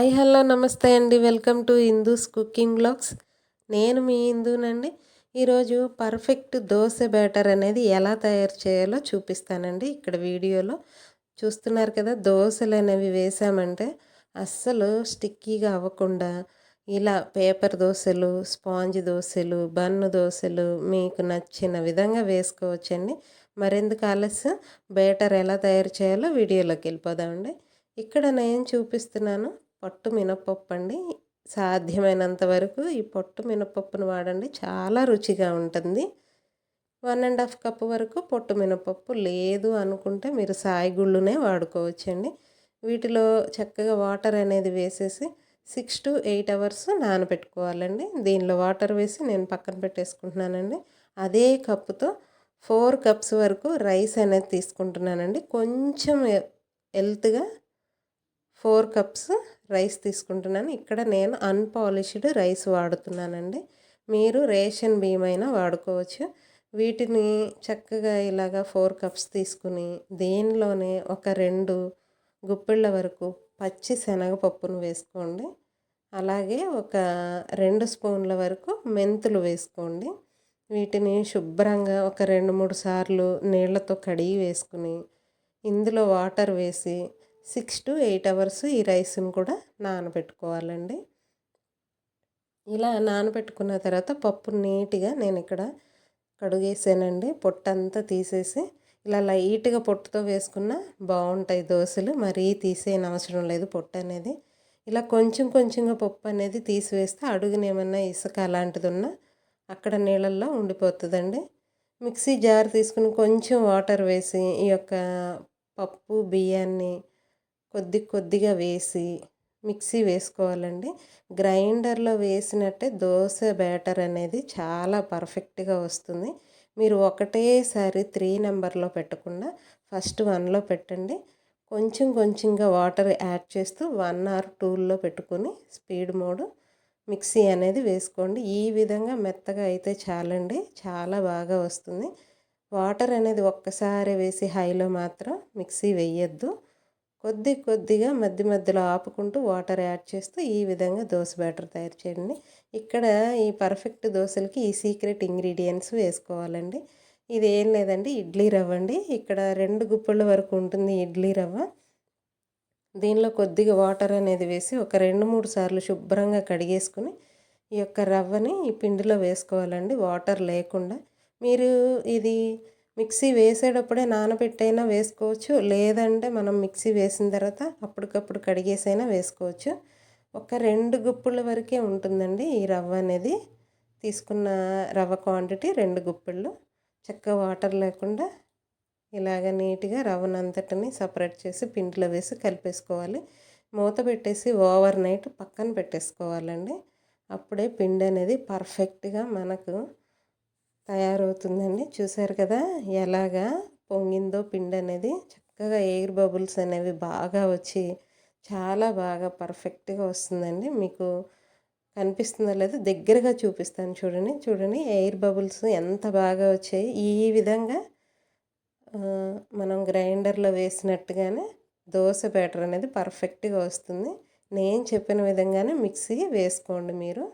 Hi hello నమస్తే అండి. Welcome to Hindu's cooking blogs. నేను మీ హిందూనండి ఈరోజు పర్ఫెక్ట్ దోశ బ్యాటర్ అనేది ఎలా తయారు చేయాలో చూపిస్తానండి ఇక్కడ వీడియోలో. చూస్తున్నారు కదా దోశలు అనేవి వేసామంటే అస్సలు స్టిక్కీగా అవ్వకుండా ఇలా పేపర్ దోశలు స్పాంజ్ దోశలు బన్ను దోశలు మీకు నచ్చిన విధంగా వేసుకోవచ్చండి. మరెందుకు ఆలస్యం? బ్యాటర్ ఎలా తయారు చేయాలో వీడియోలోకి వెళ్ళిపోదామండి. ఇక్కడ నేను చూపిస్తున్నాను. పొట్టు మినపప్పు అండి సాధ్యమైనంత వరకు ఈ పొట్టు మినపప్పును వాడండి. చాలా రుచిగా ఉంటుంది. వన్ అండ్ హాఫ్ కప్ వరకు పొట్టు మినపప్పు లేదు అనుకుంటే మీరు సాయిగుళ్ళునే వాడుకోవచ్చండి. వీటిలో చక్కగా వాటర్ అనేది వేసేసి సిక్స్ టు ఎయిట్ అవర్స్ నానబెట్టుకోవాలండి. దీనిలో వాటర్ వేసి నేను పక్కన పెట్టేసుకుంటున్నానండి. అదే కప్పుతో ఫోర్ కప్స్ వరకు రైస్ అనేది తీసుకుంటున్నానండి. కొంచెం హెల్త్గా ఫోర్ కప్స్ రైస్ తీసుకుంటున్నాను. ఇక్కడ నేను అన్పాలిష్డ్ రైస్ వాడుతున్నానండి. మీరు రేషన్ బియ్యమైనా వాడుకోవచ్చు. వీటిని చక్కగా ఇలాగా ఫోర్ కప్స్ తీసుకుని దీనిలోనే ఒక రెండు గుప్పిళ్ళ వరకు పచ్చి శనగపప్పును వేసుకోండి. అలాగే ఒక రెండు స్పూన్ల వరకు మెంతులు వేసుకోండి. వీటిని శుభ్రంగా ఒక రెండు మూడు సార్లు నీళ్ళతో కడిగి వేసుకుని ఇందులో వాటర్ వేసి సిక్స్ టు ఎయిట్ అవర్స్ ఈ రైస్ని కూడా నానబెట్టుకోవాలండి. ఇలా నానబెట్టుకున్న తర్వాత పప్పు నీట్గా నేను ఇక్కడ కడుగేసానండి. పొట్టంతా తీసేసి ఇలా లైట్గా పొట్టుతో వేసుకున్న బాగుంటాయి దోశలు. మరీ తీసేయని అవసరం లేదు పొట్టు అనేది. ఇలా కొంచెం కొంచెంగా పప్పు అనేది తీసివేస్తే అడుగున ఏమన్నా ఇసుక అలాంటిది ఉన్నా అక్కడ నీళ్ళల్లో ఉండిపోతుందండి. మిక్సీ జార్ తీసుకుని కొంచెం వాటర్ వేసి ఈ యొక్క పప్పు బియ్యాన్ని కొద్ది కొద్దిగా వేసి మిక్సీ వేసుకోవాలండి. గ్రైండర్లో వేసినట్టే దోశ బ్యాటర్ అనేది చాలా పర్ఫెక్ట్గా వస్తుంది. మీరు ఒకటేసారి త్రీ నెంబర్లో పెట్టకుండా ఫస్ట్ వన్లో పెట్టండి. కొంచెం కొంచెంగా వాటర్ యాడ్ చేస్తూ వన్ ఆర్ టూల్లో పెట్టుకొని స్పీడ్ మోడ్ మిక్సీ అనేది వేసుకోండి. ఈ విధంగా మెత్తగా అయితే చాలండి. చాలా బాగా వస్తుంది. వాటర్ అనేది ఒక్కసారి వేసి హైలో మాత్రం మిక్సీ వేయద్దు. కొద్ది కొద్దిగా మధ్య మధ్యలో ఆపుకుంటూ వాటర్ యాడ్ చేస్తూ ఈ విధంగా దోశ బ్యాటర్ తయారు చేయండి. ఇక్కడ ఈ పర్ఫెక్ట్ దోశలకి ఈ సీక్రెట్ ఇంగ్రీడియంట్స్ వేసుకోవాలండి. ఇది ఏం లేదండి ఇడ్లీ రవ్వ అండి. ఇక్కడ రెండు గుప్పల వరకు ఉంటుంది ఇడ్లీ రవ్వ. దీనిలో కొద్దిగా వాటర్ అనేది వేసి ఒక రెండు మూడు సార్లు శుభ్రంగా కడిగేసుకుని ఈ యొక్క రవ్వని ఈ పిండిలో వేసుకోవాలండి వాటర్ లేకుండా. మీరు ఇది మిక్సీ వేసేటప్పుడే నానబెట్టైనా వేసుకోవచ్చు. లేదంటే మనం మిక్సీ వేసిన తర్వాత అప్పటికప్పుడు కడిగేసైనా వేసుకోవచ్చు. ఒక రెండు గుప్పుల వరకే ఉంటుందండి ఈ రవ్వ అనేది. తీసుకున్న రవ్వ క్వాంటిటీ రెండు గుప్పిళ్ళు చక్కగా వాటర్ లేకుండా ఇలాగ నీట్గా రవ్వనంతటిని సపరేట్ చేసి పిండిలో వేసి కలిపేసుకోవాలి. మూత పెట్టేసి ఓవర్ నైట్ పక్కన పెట్టేసుకోవాలండి. అప్పుడే పిండి అనేది పర్ఫెక్ట్గా మనకు తయారవుతుందండి. చూసారు కదా ఎలాగా పొంగిందో పిండి అనేది. చక్కగా ఎయిర్ బబుల్స్ అనేవి బాగా వచ్చి చాలా బాగా పర్ఫెక్ట్గా వస్తుందండి. మీకు కనిపిస్తుందో లేదో దగ్గరగా చూపిస్తాను చూడండి. చూడండి ఎయిర్ బబుల్స్ ఎంత బాగా వచ్చాయి. ఈ విధంగా మనం గ్రైండర్లో వేసినట్టుగానే దోశ బ్యాటర్ అనేది పర్ఫెక్ట్గా వస్తుంది. నేను చెప్పిన విధంగానే మిక్సీ వేసుకోండి మీరు.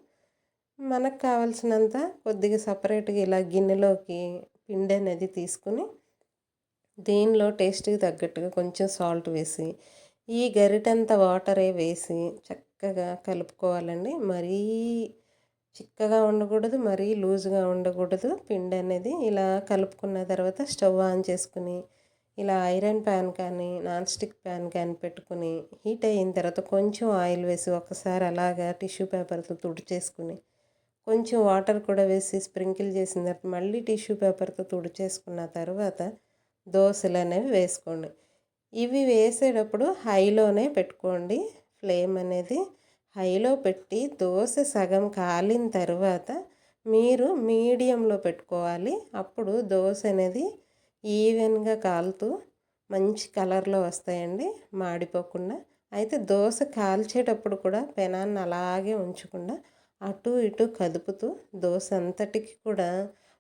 మనకు కావాల్సినంత కొద్దిగా సపరేట్గా ఇలా గిన్నెలోకి పిండి అనేది తీసుకుని దీనిలో టేస్ట్కి తగ్గట్టుగా కొంచెం సాల్ట్ వేసి ఈ గరిటంత వాటరే వేసి చక్కగా కలుపుకోవాలండి. మరీ చిక్కగా ఉండకూడదు మరీ లూజ్గా ఉండకూడదు. పిండి అనేది ఇలా కలుపుకున్న తర్వాత స్టవ్ ఆన్ చేసుకుని ఇలా ఐరన్ ప్యాన్ కానీ నాన్ స్టిక్ ప్యాన్ కానీ పెట్టుకుని హీట్ అయిన తర్వాత కొంచెం ఆయిల్ వేసి ఒకసారి అలాగా టిష్యూ పేపర్తో తుడిచేసుకుని కొంచెం వాటర్ కూడా వేసి స్ప్రింకిల్ చేసిన తర్వాత మళ్ళీ టిష్యూ పేపర్తో తుడిచేసుకున్న తర్వాత దోశలు అనేవి వేసుకోండి. ఇవి వేసేటప్పుడు హైలోనే పెట్టుకోండి. ఫ్లేమ్ అనేది హైలో పెట్టి దోశ సగం కాలిన తర్వాత మీరు మీడియంలో పెట్టుకోవాలి. అప్పుడు దోశ అనేది ఈవెన్గా కాలుతూ మంచి కలర్లో వస్తాయండి మాడిపోకుండా. అయితే దోశ కాల్చేటప్పుడు కూడా పెనాన్ని అలాగే ఉంచకుండా అటు ఇటు కదుపుతూ దోశ అంతటికి కూడా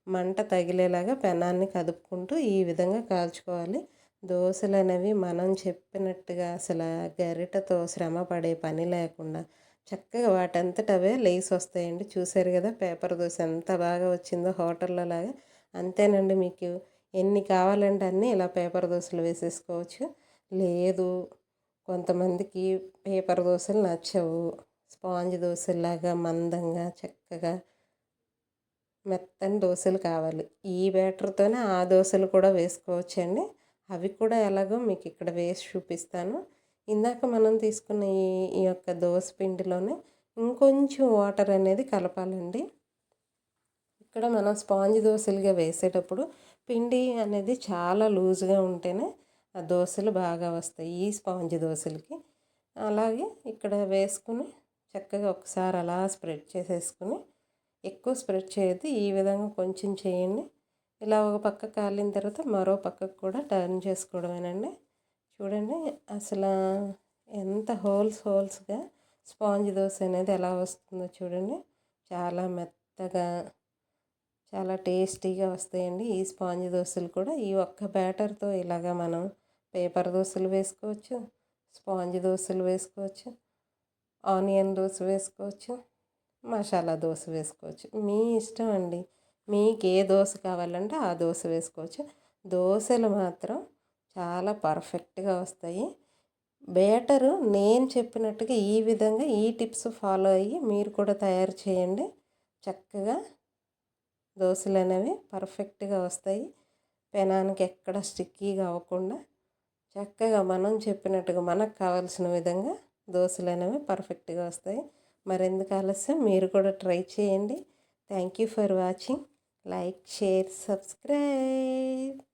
మంట తగిలేలాగా పెనాన్ని కదుపుకుంటూ ఈ విధంగా కాల్చుకోవాలి. దోశలు అనేవి మనం చెప్పినట్టుగా అసలు గరిటతో శ్రమ పడే పని లేకుండా చక్కగా వాటంతట అవే లేసి వస్తాయండి. చూశారు కదా పేపర్ దోశ ఎంత బాగా వచ్చిందో హోటల్లో లాగా అంతేనండి మీకు ఎన్ని కావాలంటే అన్నీ ఇలా పేపర్ దోశలు వేసేసుకోవచ్చు. లేదు కొంతమందికి పేపర్ దోశలు నచ్చవు. స్పాంజ్ దోశలాగా మందంగా చక్కగా మెత్తని దోశలు కావాలి. ఈ బ్యాటర్తోనే ఆ దోశలు కూడా వేసుకోవచ్చండి. అవి కూడా ఎలాగో మీకు ఇక్కడ వేసి చూపిస్తాను. ఇందాక మనం తీసుకున్న ఈ ఈ యొక్క దోశ పిండిలోనే ఇంకొంచెం వాటర్ అనేది కలపాలండి. ఇక్కడ మనం స్పాంజ్ దోశలుగా వేసేటప్పుడు పిండి అనేది చాలా లూజ్గా ఉంటేనే ఆ దోశలు బాగా వస్తాయి ఈ స్పాంజ్ దోశలకి. అలాగే ఇక్కడ వేసుకుని చక్కగా ఒకసారి అలా స్ప్రెడ్ చేసేసుకుని ఎక్కువ స్ప్రెడ్ చేయొద్దు. ఈ విధంగా కొంచెం చేయండి. ఇలా ఒక పక్క కాలిన తర్వాత మరో పక్కకు కూడా టర్న్ చేసుకోవడమేనండి. చూడండి అసలు ఎంత హోల్స్ హోల్స్గా స్పాంజ్ దోశ అనేది ఎలా వస్తుందో చూడండి. చాలా మెత్తగా చాలా టేస్టీగా వస్తాయండి ఈ స్పాంజ్ దోశలు కూడా. ఈ ఒక్క బ్యాటర్తో ఇలాగా మనం పేపర్ దోశలు వేసుకోవచ్చు స్పాంజ్ దోశలు వేసుకోవచ్చు. ఆనియన్ దోశ వేసుకోవచ్చు మసాలా దోశ వేసుకోవచ్చు. మీ ఇష్టం అండి. మీకు ఏ దోశ కావాలంటే ఆ దోశ వేసుకోవచ్చు. దోశలు మాత్రం చాలా పర్ఫెక్ట్గా వస్తాయి. బేటరు నేను చెప్పినట్టుగా ఈ విధంగా ఈ టిప్స్ ఫాలో అయ్యి మీరు కూడా తయారు చేయండి. చక్కగా దోశలు అనేవి పర్ఫెక్ట్గా వస్తాయి. పెనానికి ఎక్కడ స్టిక్కీగా అవ్వకుండా చక్కగా మనం చెప్పినట్టుగా మనకు కావాల్సిన విధంగా దోశలు అనేవి పర్ఫెక్ట్గా వస్తాయి. మరెందుకు ఆలస్యం? మీరు కూడా ట్రై చేయండి. Thank you for watching. Like share subscribe.